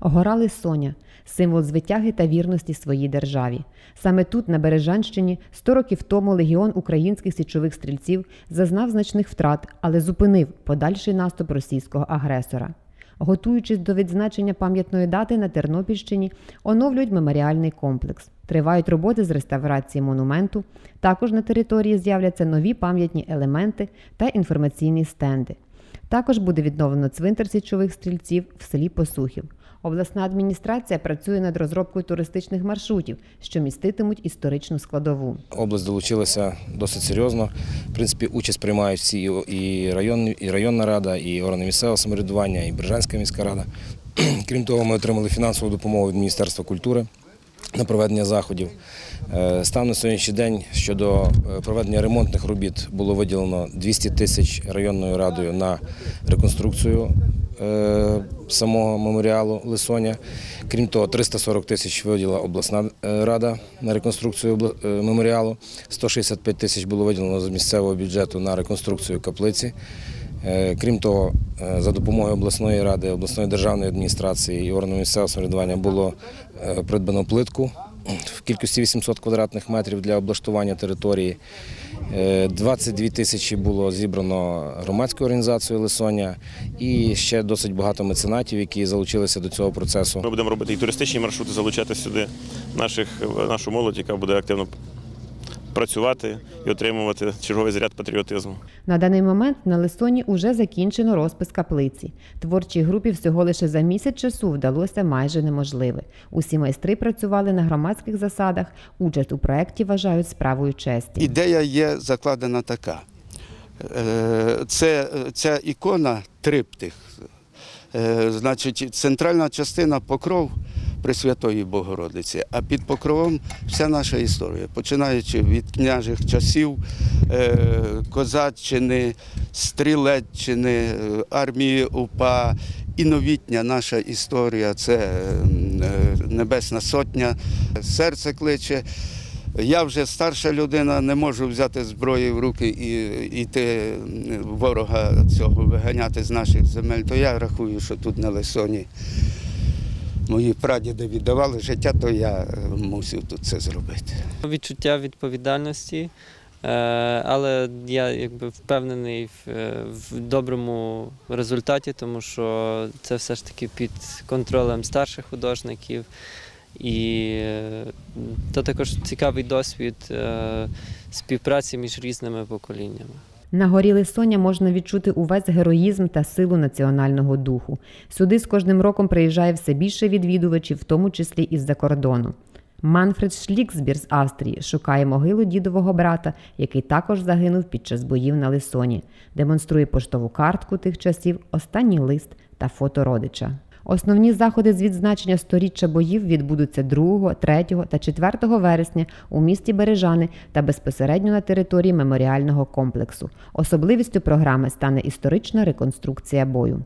Гора Лисоня символ звитяги та вірності своїй державі. Саме тут, на Бережанщині, 100 років тому легіон українських січових стрільців зазнав значних втрат, але зупинив подальший наступ російського агресора. Готуючись до відзначення пам'ятної дати на Тернопільщині, оновлюють меморіальний комплекс. Тривають роботи з реставрації монументу. Також на території з'являться нові пам'ятні елементи та інформаційні стенди. Також буде відновлено цвинтар січових стрільців в селі Посухів. Обласна адміністрація працює над розробкою туристичних маршрутів, що міститимуть історичну складову. Область долучилася досить серйозно. В принципі, участь приймають всі і район, і районна рада, і органи місцевого самоврядування, і Бережанська міська рада. Крім того, ми отримали фінансову допомогу від Міністерства культури на проведення заходів. Е, Станом на сьогоднішній день щодо е, проведення ремонтних робіт було виділено 200 тисяч районною радою на реконструкцію е, самого меморіалу Лисоня. Крім того, 340 тисяч виділила обласна рада на реконструкцію меморіалу. 165 тисяч було виділено з місцевого бюджету на реконструкцію каплиці. Е, Крім того, е, за допомогою обласної ради, обласної державної адміністрації і органів місцевого самоврядування було е, придбано плитку в кількості 800 квадратних метрів для облаштування території. Е, 22 тисячі було зібрано громадською організацією Лисоня і ще досить багато меценатів, які залучилися до цього процесу. Ми будемо робити і туристичні маршрути, залучати сюди наших, нашу молодь, яка буде активно працювати і отримувати черговий заряд патріотизму. На даний момент на Лисоні уже закінчено розпис каплиці. Творчій групі всього лише за місяць часу вдалося майже неможливе. Усі майстри працювали на громадських засадах. Участь у проєкті вважають справою честі. Ідея є закладена така. Е, Це ця ікона триптих. Е, Значить, центральна частина покров Пресвятої Богородиці, а під покровом вся наша історія, починаючи від княжих часів, е, козаччини, стрілеччини, е, армії УПА і новітня наша історія це е, Небесна Сотня, серце кличе. Я вже старша людина, не можу взяти зброї в руки і йти ворога цього виганяти з наших земель. То я рахую, що тут на Лесоні мої прадіди віддавали життя, то я е, мусив тут це зробити. Відчуття відповідальності, е, але я якби впевнений в, е, в доброму результаті, тому що це все ж таки під контролем старших художників. І е, то також цікавий досвід співпраці між різними поколіннями. На горі Лисоня можна відчути увесь героїзм та силу національного духу. Сюди з кожним роком приїжджає все більше відвідувачів, в тому числі із-за кордону. Манфред Шліксбір з Австрії шукає могилу дідового брата, який також загинув під час боїв на Лисоні, демонструє поштову картку тих часів, останній лист та фото родича. Основні заходи з відзначення сторіччя боїв відбудуться 2, 3 та 4 вересня у місті Бережани та безпосередньо на території меморіального комплексу. Особливістю програми стане історична реконструкція бою.